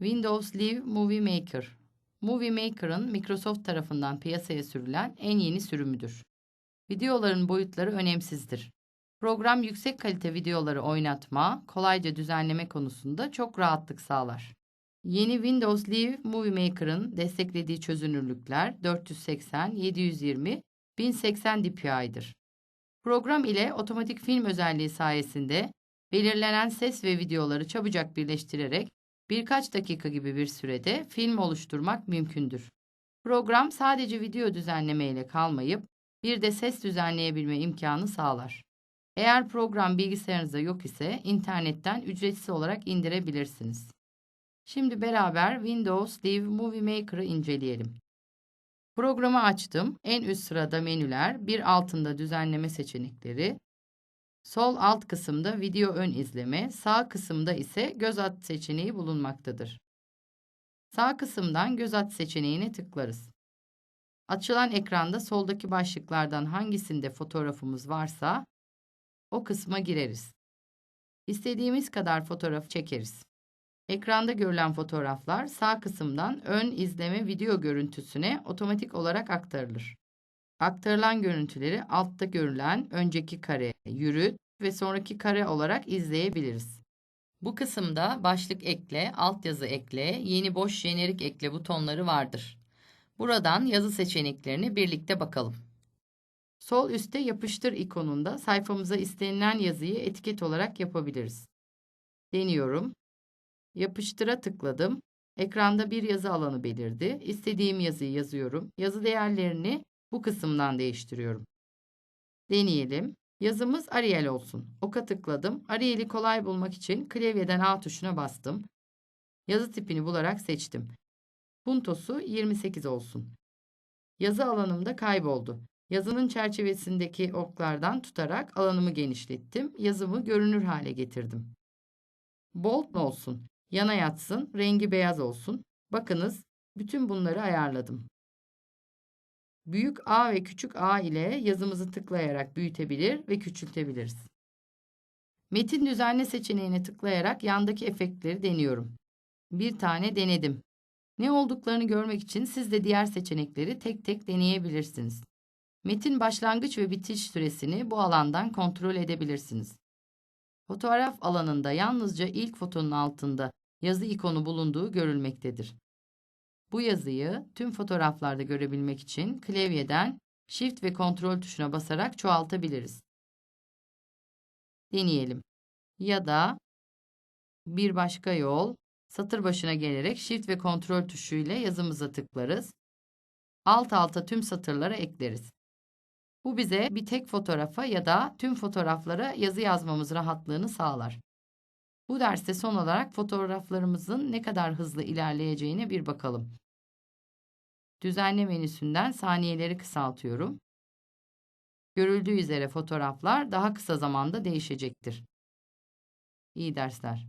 Windows Live Movie Maker. Movie Maker'ın Microsoft tarafından piyasaya sürülen en yeni sürümüdür. Videoların boyutları önemsizdir. Program yüksek kalite videoları oynatma, kolayca düzenleme konusunda çok rahatlık sağlar. Yeni Windows Live Movie Maker'ın desteklediği çözünürlükler 480, 720, 1080 dpi'dir. Program ile otomatik film özelliği sayesinde belirlenen ses ve videoları çabucak birleştirerek birkaç dakika gibi bir sürede film oluşturmak mümkündür. Program sadece video düzenleme ile kalmayıp bir de ses düzenleyebilme imkanı sağlar. Eğer program bilgisayarınızda yok ise internetten ücretsiz olarak indirebilirsiniz. Şimdi beraber Windows Live Movie Maker'ı inceleyelim. Programı açtım. En üst sırada menüler, bir altında düzenleme seçenekleri, sol alt kısımda video ön izleme, sağ kısımda ise göz at seçeneği bulunmaktadır. Sağ kısımdan göz at seçeneğine tıklarız. Açılan ekranda soldaki başlıklardan hangisinde fotoğrafımız varsa o kısma gireriz. İstediğimiz kadar fotoğraf çekeriz. Ekranda görülen fotoğraflar sağ kısımdan ön izleme video görüntüsüne otomatik olarak aktarılır. Aktarılan görüntüleri altta görülen önceki kare, yürüt ve sonraki kare olarak izleyebiliriz. Bu kısımda başlık ekle, altyazı ekle, yeni boş jenerik ekle butonları vardır. Buradan yazı seçeneklerini birlikte bakalım. Sol üstte yapıştır ikonunda sayfamıza istenilen yazıyı etiket olarak yapabiliriz. Deniyorum. Yapıştıra tıkladım. Ekranda bir yazı alanı belirdi. İstediğim yazıyı yazıyorum. Yazı değerlerini bu kısımdan değiştiriyorum. Deneyelim. Yazımız Arial olsun. Oka tıkladım. Arial'i kolay bulmak için klavyeden A tuşuna bastım. Yazı tipini bularak seçtim. Puntosu 28 olsun. Yazı alanımda kayboldu. Yazının çerçevesindeki oklardan tutarak alanımı genişlettim. Yazımı görünür hale getirdim. Bold olsun. Yana yatsın, rengi beyaz olsun. Bakınız, bütün bunları ayarladım. Büyük A ve küçük A ile yazımızı tıklayarak büyütebilir ve küçültebiliriz. Metin düzenle seçeneğine tıklayarak yandaki efektleri deniyorum. Bir tane denedim. Ne olduklarını görmek için siz de diğer seçenekleri tek tek deneyebilirsiniz. Metin başlangıç ve bitiş süresini bu alandan kontrol edebilirsiniz. Fotoğraf alanında yalnızca ilk fotonun altında yazı ikonu bulunduğu görülmektedir. Bu yazıyı tüm fotoğraflarda görebilmek için klavyeden Shift ve Ctrl tuşuna basarak çoğaltabiliriz. Deneyelim. Ya da bir başka yol, satır başına gelerek Shift ve Ctrl tuşu ile yazımıza tıklarız. Alt alta tüm satırlara ekleriz. Bu bize bir tek fotoğrafa ya da tüm fotoğraflara yazı yazmamız rahatlığını sağlar. Bu derste son olarak fotoğraflarımızın ne kadar hızlı ilerleyeceğine bir bakalım. Düzenle menüsünden saniyeleri kısaltıyorum. Görüldüğü üzere fotoğraflar daha kısa zamanda değişecektir. İyi dersler.